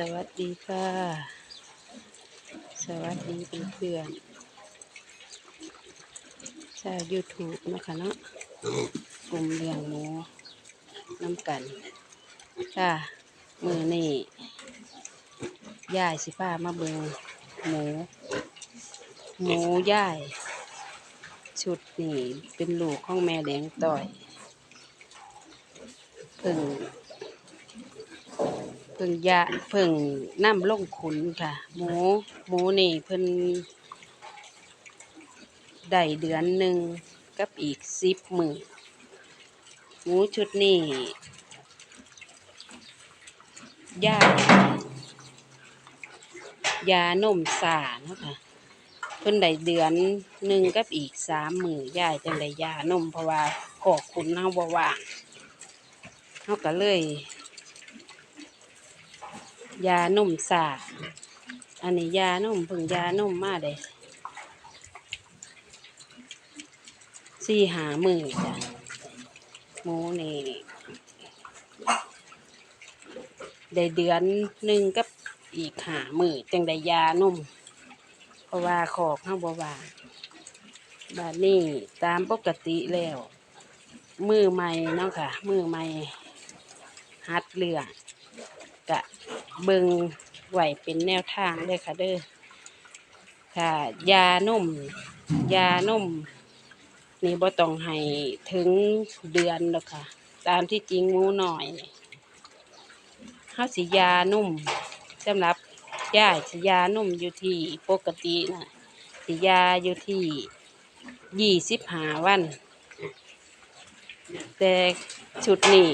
สวัสดีค่ะ สวัสดีเพื่อนชาวยูทูบนะคะเนาะกลุ่มเลี้ยงหมูน้ำกัน ค่ะ มือนี่ย่ายสิป้ามาเบิงหมู หมูย่าย ชุดนี่เป็นลูกของแม่แดงต่อยเพิ่ง เพิ่งยาเพิ่งน้ำลงขุนค่ะ หมูหมูนี่เพิ่นได้เดือนหนึ่งกับอีกสิบมือหมูชุดนี้ยายานมสาเนาะค่ะเพิ่นได้เดือนหนึ่งกับอีกสามมือยายจังได้ยานมเพราะว่าขอคุณเฮาบ่ว่างเฮาก็เลย ยานมสาอันนี้ยานมเพิ่งยานมมาได้สี่หามือจ้ะหมูนี่ได้เดือนหนึ่งกับอีกหามือจังได้ยานมเพราะว่าขอกข้างบว่าบาดนี้ตามปกติแล้ว มือใหม่เนาะค่ะ มือใหม่หัดเรือกะ เบิงไหวเป็นแนวทางเลยค่ะเด้อค่ะ ยานุ่มยานุ่มนี่บ่ต้องให้ถึงเดือนหรอกค่ะ ตามที่จริงมูหน่อยนี่เฮาสิยานุ่มสำหรับยายสิยานุ่มอยู่ที่ปกตินะสิยาอยู่ที่ยี่สิบห้าวัน แต่ชุดนี้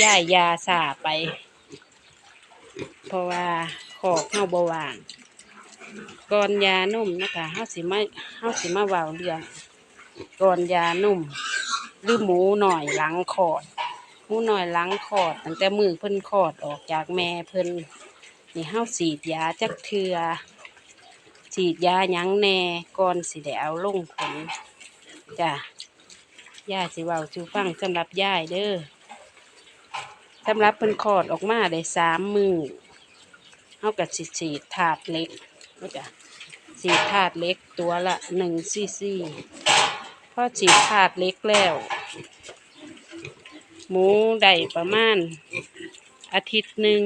ย่ายยาสาไป ราะว่าขอกเฮาบ่ว่างก่อนยานุ่มนะคะเฮาสิมาเฮาสิมาเว้าเรื่องก่อนยานุ่มหรือหมูหน่อยหลังคลอดหมูหน่อยหลังคลอดตั้งแต่มือเพิ่นคลอดออกจากแม่เพิ่นนี่เฮาฉีดยาจักเทือฉีดยาหยังแหน่ก่อนสิได้เอาลงผลจ้ะย่าสิเว้าสู่ฟังสำหรับย่ายเด้อสำหรับเพิ่นคลอดออกมาได้สามมือ เากับสิฉีถาดเล็กก็จะฉีถาดเล็กตัวละหนึ่งซีซีพอฉีถาดเล็กแล้ว หมูได้ประมาณ อาทิตย์หนึ่ง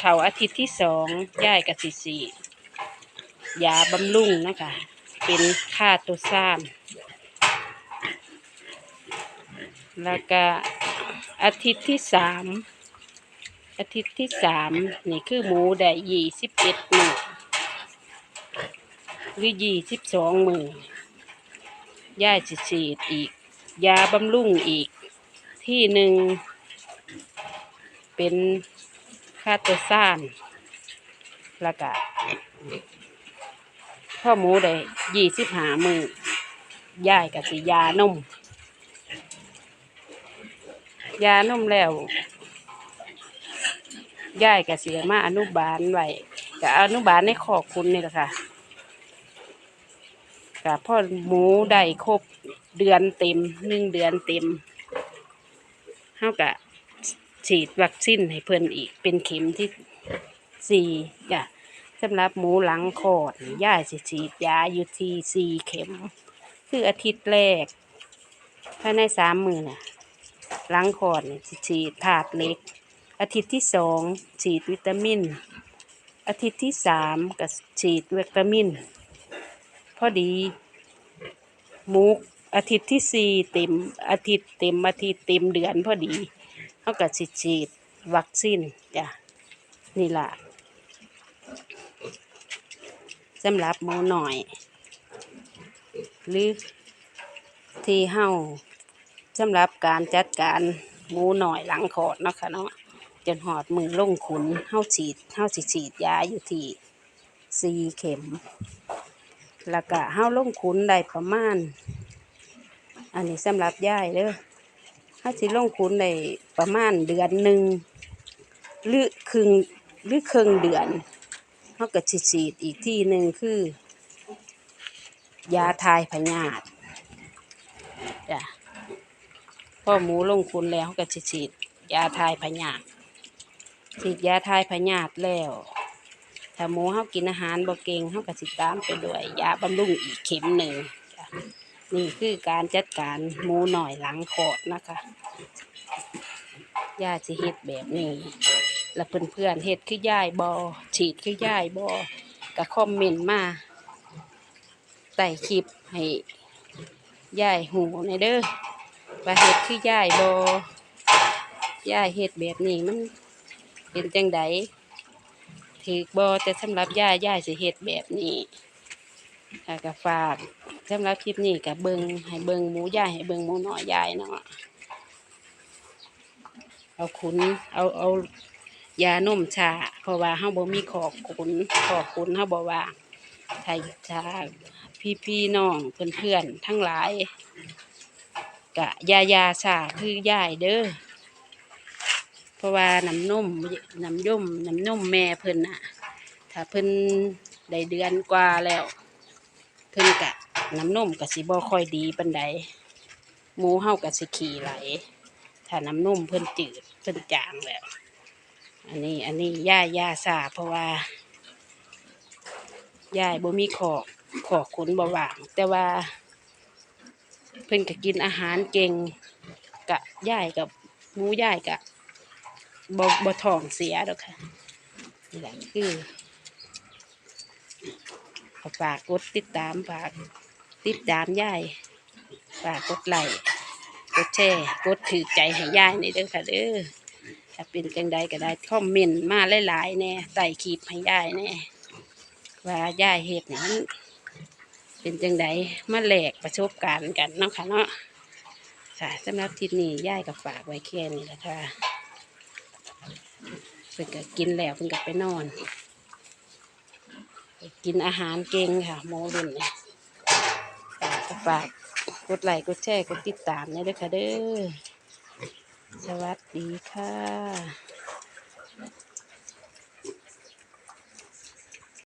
เขาอาทิตย์ที่สองย่ายกับสิฉียาบำรุงนะคะเป็นค่าตัวซ่านแล้วก็อาทิตย์ที่สาม อาทิตย์ที่สามนี่คือหมูได้ยี่สิบเอ็ดมือหรือยี่สิบสองมือย่ายสิฉีดอีก ยาบำรุงอีก ที่หนึ่ง เป็นคาโตซานแล้วก็พ่อหมูได้ยี่สิบหามือย่ายกับสิยานม ยานมแล้ว ย่ายกับเสียมาอนุบาลไว้กับอนุบาลในขอบคุณนี่แหละค่ะกับพ่อหมูได้ครบเดือนเต็มหนึ่งเดือนเต็มเท่ากับฉีดวัคซีนให้เพิ่นอีกเป็นเข็มที่สี่จ้ะสำหรับหมูหลังคอดย่ายสิฉีดยาอยู่ที่สี่เข็ม คืออาทิตย์แรกภายในสามมือน่ะหลังคอดฉีดถาดเล็ก อาทิตย์ที่สองฉีดวิตามิน อาทิตย์ที่สามก็ฉีดวิตามิน พอดีหมูอาทิตย์ที่สี่เต็มอาทิตย์เต็มอาทิตย์เต็มเดือนพอดีเขาก็ฉีดฉีดวัคซีนจ้ะนี่ล่ะสำหรับหมูหน่อย หรือที่เฮาสำหรับการจัดการหมูหน่อยหลังคลอดเนาะคะเนาะ จนหอดมือลงขุนเฮาฉีดเฮาสิฉีดยาอยู่ที่สี่เข็ม แล้วก็เฮาลงขุนได้ประมาณ อันนี้สำหรับย่ายเด้อเฮาสิลงขุนได้ประมาณเดือนหนึ่งหรือครึ่งหรือครึ่งเดือนเฮาก็สิฉีดอีกที่หนึ่งคือ ยาทายพยาธิจ้ะพอหมูลงขุนแล้วก็ฉีด ยาทายพยาธิ ฉีดยาทายพยาธิแล้ว ถ้าหมูเฮากินอาหารบ่เก่งเฮาก็สิตามไปด้วยยาบำรุงอีกเข็มหนึ่งนี่คือการจัดการหมูหน่อยหลังคอดนะคะยาสิเฮ็ดแบบนี้ แล้วเพื่อนๆเฮ็ดคือย่ายบอฉีดคือย่ายบอก็คอมเมนต์มาใต้คลิปให้ย่ายหูในเด้อว่าเฮ็ดคือย่ายบอย่ายเฮ็ดแบบนี้มัน เป็นจังไดถือบอแต่สำหรับย่ายย่ายสิเฮ็ดแบบนี้ค่ะก็ฝากสำหรับคลิปนี้ก็เบิงให้เบิงหมูย่าให้เบิงหมูน้อยยายเนาะเอาขุนเอาเอายานมชาเพราะว่าเฮาบ่มีขอกขุนขอกขุนเฮาบ่ว่างถ้าชาพี่พี่น้องเพื่อนๆทั้งหลายกะยายาชาคือยายเด้อ ราะว่าน้ำนมน้ำย่มน้ำนมแม่เพิ่นน่ะ ถ้าเพิ่นได้เดือนกว่าแล้ว เพิ่นกะน้ำนมกะสิบ่ค่อยดีปานใดหมูเฮากะสิขี่ไหล ถ้าน้ำนมเพิ่นจืดเพิ่นจางแล้ว อันนี้อันนี้ย่าย่าสาเพราะว่ายายบ่มีขอกขอกขนบ่ว่าง แต่ว่า เพิ่นก็กินอาหารเก่งกะยายกับหมูยายกะ บ่บ่ท้องเสียดอกค่ะนี่แหละคือขอฝากกดติดตามฝากติดตามยายฝากกดไลค์กดแชร์กดถือใจให้ยายในเด้อค่ะเด้อถ้าเป็นจังใดก็ได้คอมเมนต์มาหลายๆแน่ใส่คลิปให้ยายแน่ว่ายายเฮ็ดนี่มันเป็นจังใดมาแลกประสบการณ์กันเนาะค่ะเนาะค่ะสำหรับทริปนี้ยายก็ฝากไว้แค่นี้แหละค่ะ เพิ่นก็กินแล้วเพิ่นก็ไปนอน กินอาหารเก่งค่ะโมรุ่นนี่ค่ะก็ฝากกดไลค์กดแชร์กดติดตามเนี่ยด้วยค่ะเด้อสวัสดีค่ะ